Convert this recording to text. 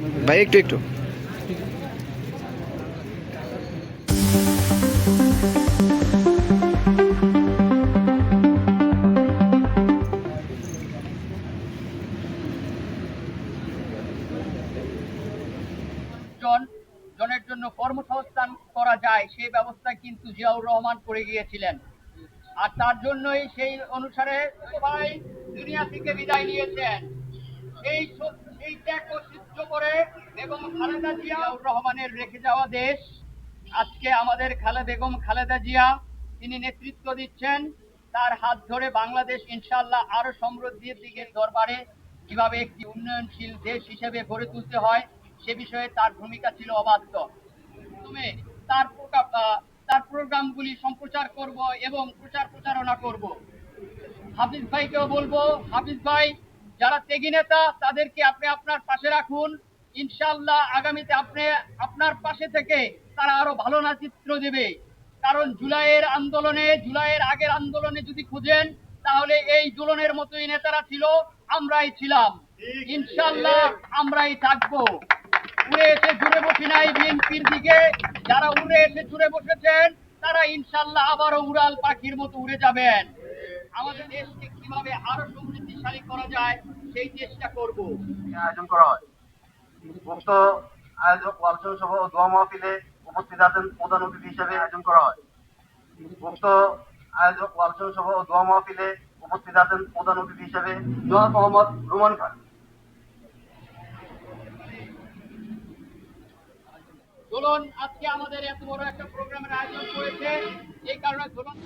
ভাই, একটু একটু। জন, জনের জন্য কর্মসংস্থান করা যায়, সেই ব্যবস্থা কিন্তু জিয়াউর রহমান করে গিয়েছিলেন। আর তার জন্যই সেই অনুসারে সবাই দুনিয়া থেকে বিদায় নিয়েছেন। সেই স- ত্যাগ এবং খালেদা জিয়াউর রহমানের রেখে যাওয়া দেশ। আজকে আমাদের খালেদা বেগম খালেদা জিয়া, তিনি নেতৃত্ব দিচ্ছেন। তার হাত ধরে বাংলাদেশ ইনশাআল্লাহ আরও সমৃদ্ধির দিকে দরবারে কীভাবে একটি উন্নয়নশীল দেশ হিসেবে গড়ে তুলতে হয়, সে বিষয়ে তার ভূমিকা ছিল অবাধ্য। তুমি তার তার প্রোগ্রামগুলি সম্প্রচার করব এবং প্রচার প্রচারণা করব। হাফিজ ভাইকেও বলব, হাফিজ ভাই, যারা ত্যাগী নেতা, তাদেরকে আপনি আপনার পাশে রাখুন। ইনশাআল্লাহ আগামীতে আপনি আপনার পাশে থেকে তারা আরও ভালো নেতৃত্ব দেবে। কারণ জুলাইয়ের আন্দোলনে, জুলাইয়ের আগের আন্দোলনে যদি খুঁজেন, তাহলে এই জুলনের মতোই নেতারা ছিল, আমরাই ছিলাম। ইনশাআল্লাহ আমরাই থাকব। উড়ে এসে জুড়ে বসি নাই বিএনপির দিকে। যারা উড়ে এসে জুড়ে বসেছেন, তারা ইনশাল্লাহ আবারও উড়াল পাখির মতো উড়ে যাবেন। আমাদের দেশকে কীভাবে আরও সমৃদ্ধিশালী করা যায়, সেই চেষ্টা করব। আয়োজন করা হয়। উক্ত আয়োজক আলোচনা সভা ও দোয়া মাহফিলে উপস্থিত আছেন প্রধান অতিথি হিসেবে আয়োজন করা হয়। উক্ত আয়োজক আলোচনা সভা ও দোয়া মাহফিলে উপস্থিত আছেন প্রধান অতিথি হিসেবে জনাব মোহাম্মদ রুমান খান। দোলন আজকে আমাদের এত বড় একটা প্রোগ্রামের আয়োজন করেছে, এই কারণে দোলন